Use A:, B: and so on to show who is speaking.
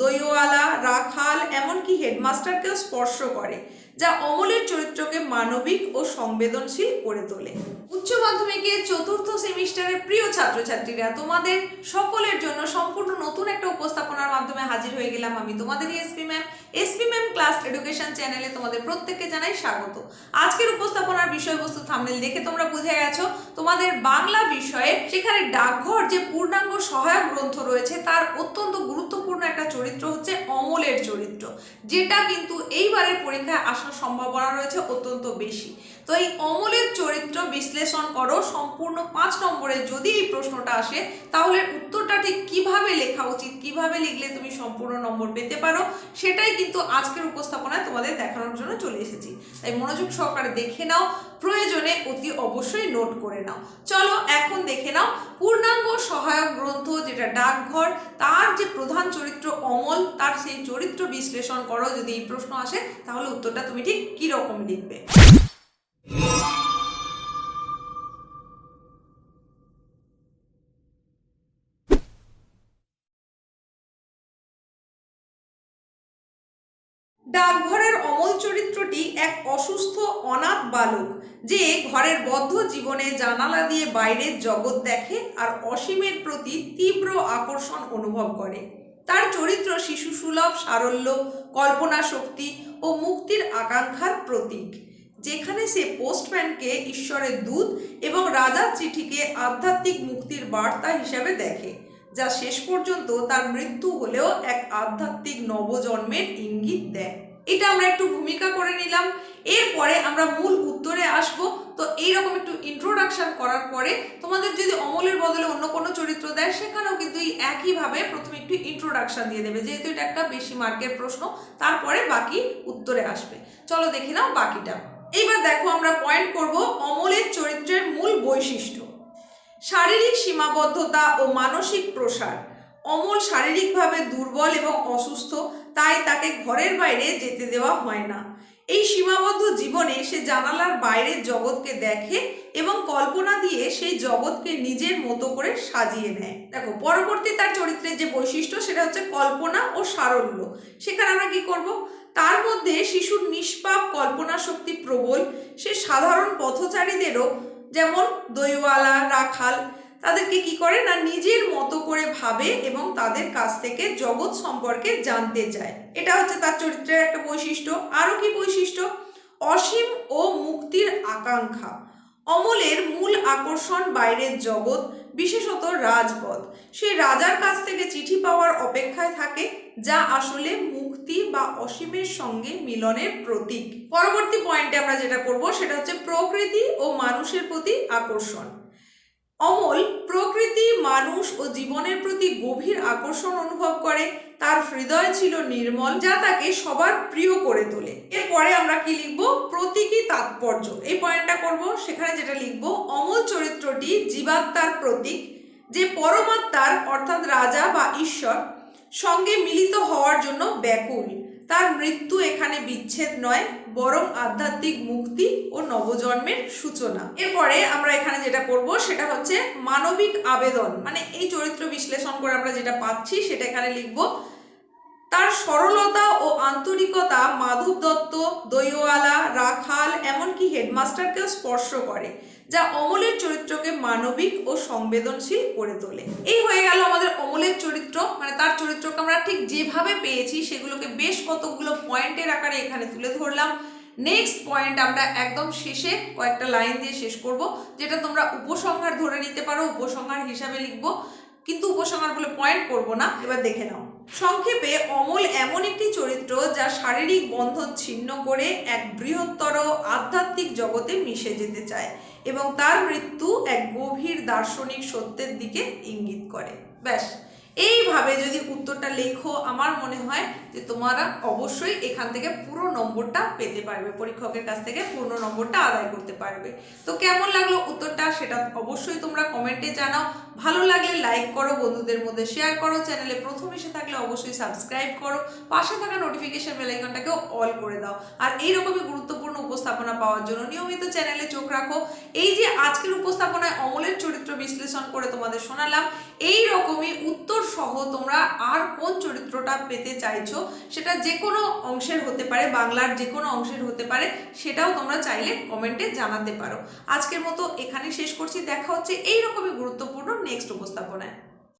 A: দইওয়ালা হেডমাস্টারকেও স্পর্শ করে, যা অমলের চরিত্রকে মানবিক ও সংবেদনশীল করে তোলে। উচ্চ মাধ্যমিকের চতুর্থ সেমিস্টারের প্রিয় ছাত্রছাত্রীরা তোমাদের সকলের জন্য সম্পূর্ণ নতুন একটা উপস্থাপনার মাধ্যমে হাজির হয়ে গেলাম আমি তোমাদের SP ma'am. SP ma'am class education চ্যানেলে তোমাদের প্রত্যেককে জানাই স্বাগত। আজকের উপস্থাপনার বিষয়বস্তু থামনেল দেখে তোমরা বুঝে গেছো, তোমাদের বাংলা বিষয়ে সেখানে ডাকঘর যে পূর্ণাঙ্গ সহায়ক গ্রন্থ রয়েছে, তার অত্যন্ত গুরুত্বপূর্ণ একটা চরিত্র হচ্ছে অমলের চরিত্র। যেটা কিন্তু এইবারের পরীক্ষায় আসার সম্ভাবনা রয়েছে অত্যন্ত বেশি। তো এই অমলের চরিত্র বিশ্লেষণ করো, সম্পূর্ণ পাঁচ নম্বরে যদি এই প্রশ্নটা আসে, তাহলে উত্তরটা ঠিক কীভাবে লেখা উচিত, কীভাবে লিখলে তুমি সম্পূর্ণ নম্বর পেতে পারো, সেটাই কিন্তু আজকের উপস্থাপনায় তোমাদের দেখানোর জন্য চলে এসেছি। তাই মনোযোগ সহকারে দেখে নাও, প্রয়োজনে অতি অবশ্যই নোট করে নাও। চলো এখন দেখে নাও পূর্ণাঙ্গ সহায়ক গ্রন্থ যেটা ডাকঘর, তার যে প্রধান চরিত্র অমল, তার সেই চরিত্র বিশ্লেষণ করো যদি এই প্রশ্ন আসে, তাহলে উত্তরটা তুমি ঠিক কি রকম লিখবে। ডাকঘরের অমল চরিত্রটি এক অসুস্থ, অনাথ বালক যে ঘরের বদ্ধ জীবনে জানালা দিয়ে বাইরের জগৎ দেখে আর অসীমের প্রতি তীব্র আকর্ষণ অনুভব করে। তার চরিত্র শিশু সুলভ, সারল্য, কল্পনা শক্তি ও মুক্তির আকাঙ্ক্ষার প্রতীক, যেখানে সে পোস্টম্যানকে ঈশ্বরের দূত এবং রাজার চিঠিকে আধ্যাত্মিক মুক্তির বার্তা হিসেবে দেখে। যা শেষ পর্যন্ত তার মৃত্যু হলেও এক আধ্যাত্মিক নবজন্মের ইঙ্গিত দেয়। এটা আমরা একটু ভূমিকা করে নিলাম। এরপরে আমরা মূল উত্তরে আসব। তো এইরকম একটু ইন্ট্রোডাকশান করার পরে তোমাদের যদি অমলের বদলে অন্য কোনো চরিত্র দেয়, সেখানেও কিন্তু এই একইভাবে প্রথমে একটু ইন্ট্রোডাকশান দিয়ে দেবে, যেহেতু এটা একটা বেশি মার্কের প্রশ্ন। তারপরে বাকি উত্তরে আসবে। চলো দেখে নাও বাকিটা। এইবার দেখো আমরা পয়েন্ট করব অমলের চরিত্রের মূল বৈশিষ্ট্য। শারীরিক সীমাবদ্ধতা ও মানসিক প্রসার। অমল শারীরিকভাবে দুর্বল এবং অসুস্থ, তাই তাকে ঘরের বাইরে যেতে দেওয়া হয় না। এই সীমাবদ্ধ জীবনে সে জানালার বাইরের জগৎকে দেখে এবং কল্পনা দিয়ে সেই জগৎকে নিজের মতো করে সাজিয়ে নেয়। দেখো, পরবর্তী তার চরিত্রের যে বৈশিষ্ট্য, সেটা হচ্ছে কল্পনা ও সারল্য। সেখানে আমরা কি করব? তার মধ্যে শিশুর নিষ্পাপ কল্পনা শক্তি প্রবল। সে সাধারণ পথচারীদেরও যেমন দইওয়ালা, রাখাল, তাদেরকে কি করে না নিজের মতো করে ভাবে এবং তাদের কাছ থেকে জগৎ সম্পর্কে জানতে চায়। এটা হচ্ছে তার চরিত্রের একটা বৈশিষ্ট্য। আরও কি বৈশিষ্ট্য? অসীম ও মুক্তির আকাঙ্ক্ষা। অমলের মূল আকর্ষণ বাইরের জগৎ, বিশেষত রাজপথ। সে রাজার কাছ থেকে চিঠি পাওয়ার অপেক্ষায় থাকে, যা আসলে মুক্তি বা অসীমের সঙ্গে মিলনের প্রতীক। পরবর্তী পয়েন্টে আমরা যেটা করব, সেটা হচ্ছে প্রকৃতি ও মানুষের প্রতি আকর্ষণ। অমল প্রকৃতি, মানুষ ও জীবনের প্রতি গভীর আকর্ষণ অনুভব করে তার হৃদয় ছিল নির্মল, যা তাকে সবার প্রিয় করে তোলে। এরপরে আমরা কি লিখব? প্রতীকী তাৎপর্য। এই পয়েন্টটা করব, সেখানে যেটা লিখব, অমল চরিত্রটি জীবাত্মার প্রতীক, যে পরমাত্মার, অর্থাৎ রাজা বা ঈশ্বর, সঙ্গে মিলিত হওয়ার জন্য ব্যাকুল। তার মৃত্যু এখানে বিচ্ছেদ নয়, বরং আধ্যাত্মিক মুক্তি ও নবজন্মের সূচনা। এরপরে আমরা এখানে যেটা করব, সেটা হচ্ছে মানবিক আবেদন। মানে এই চরিত্র বিশ্লেষণ করে আমরা যেটা পাচ্ছি, সেটা এখানে লিখব তার সরলতা ও আন্তরিকতা মাধব দত্ত, দইওয়ালা, রাখাল, এমনকি হেডমাস্টারকেও স্পর্শ করে, যা অমলের চরিত্রকে মানবিক ও সংবেদনশীল করে তোলে। এই হয়ে গেল আমাদের অমলের চরিত্র। মানে তার চরিত্রকে আমরা ঠিক যেভাবে পেয়েছি, সেগুলোকে বেশ কতগুলো পয়েন্টের আকারে এখানে তুলে ধরলাম। নেক্সট পয়েন্ট আমরা একদম শেষে কয়েকটা লাইন দিয়ে শেষ করব, যেটা তোমরা উপসংহার ধরে নিতে পারো, উপসংহার হিসাবে লিখব। কিন্তু উপসংহার বলে পয়েন্ট করব না, এবার দেখে নাও। সংক্ষেপে অমল এমন একটি চরিত্র যা শারীরিক বন্ধন ছিন্ন করে এক বৃহত্তর আধ্যাত্মিক জগতে মিশে যেতে চায় এবং তার মৃত্যু এক গভীর দার্শনিক সত্যের দিকে ইঙ্গিত করে। ব্যাস। এইভাবে যদি উত্তরটা লেখো, আমার মনে হয় যে তোমরা অবশ্যই এখান থেকে পুরো নম্বরটা পেতে পারবে, পরীক্ষকের কাছ থেকে পূর্ণ নম্বরটা আদায় করতে পারবে। তো কেমন লাগল উত্তরটা সেটা অবশ্যই তোমরা কমেন্টে জানাও। ভালো লাগলে লাইক করো, বন্ধুদের মধ্যে শেয়ার করো চ্যানেলে প্রথম এসে থাকলে অবশ্যই সাবস্ক্রাইব করো, পাশে থাকা নোটিফিকেশন বেলাইকনটাকেও অল করে দাও। আর এইরকমই গুরুত্বপূর্ণ উপস্থাপনা পাওয়ার জন্য নিয়মিত চ্যানেলে চোখ রাখো। এই যে আজকের উপস্থাপনায় অমলের চরিত্র বিশ্লেষণ করে তোমাদের শোনালাম এই রকমই উত্তর সহ তোমরা আর কোন চরিত্রটা পেতে চাইছো, সেটা যে কোনো অংশের হতে পারে, বাংলার যে কোনো অংশের হতে পারে, সেটাও তোমরা চাইলে কমেন্টে জানাতে পারো। আজকের মতো এখানে শেষ করছি। দেখা হচ্ছে এইরকমই গুরুত্বপূর্ণ নেক্সট উপস্থাপনায়।